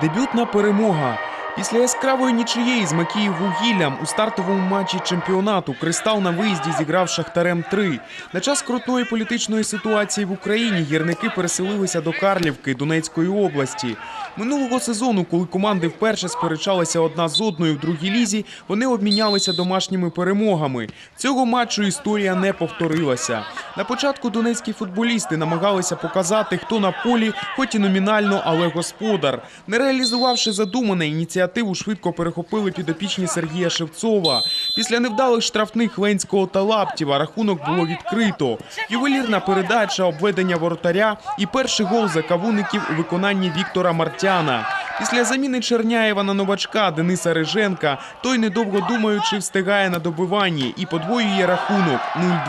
Дебютна перемога. Після яскравої нічиєї з Макіїв вугіллям у стартовому матчі чемпіонату Кристал на виїзді зіграв Шахтарем 3. На час крутної політичної ситуації в Україні гірники переселилися до Карлівки Донецької області. Минулого сезону, коли команди вперше сперечалися одна з одною в другій лізі, вони обмінялися домашніми перемогами. Цього матчу історія не повторилася. На початку донецькі футболісти намагалися показати, хто на полі, хоч і номінально, але господар. Не реалізувавши задумане, ініціативу швидко перехопили підопічні Сергія Шевцова. Після невдалих штрафних Ленського та Лаптєва рахунок було відкрито. Ювелірна передача, обведення воротаря і перший гол закавуників у виконанні Віктора Мартяна. Після заміни Черняєва на новачка Дениса Риженка той, недовго думаючи, встигає на добиванні і подвоює рахунок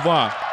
0-2.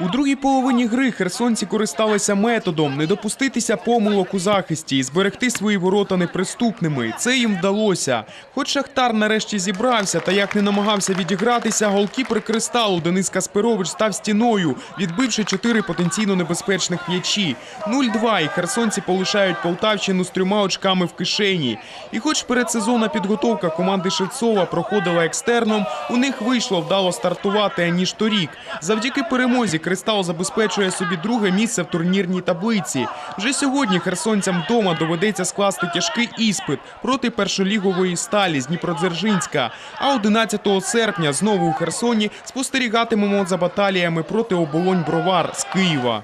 У другій половині гри херсонці користалися методом не допуститися помилок у захисті і зберегти свої ворота неприступними. Це їм вдалося. Хоч Шахтар нарешті зібрався та як не намагався відігратися, голкіпер кристалу Денис Касперович став стіною, відбивши чотири потенційно небезпечних м'ячі. 0-2 і херсонці полишають Полтавщину з трьома очками в кишені. І хоч передсезонна підготовка команди Шевцова проходила екстерном, у них вийшло вдало стартувати аніж торік. Завдяки перемозі Кристал забезпечує собі друге місце в турнірній таблиці. Вже сьогодні херсонцям вдома доведеться скласти тяжкий іспит проти першолігової сталі з Дніпродзержинська. А 11 серпня знову у Херсоні спостерігатимемо за баталіями проти оболонь Бровар з Києва.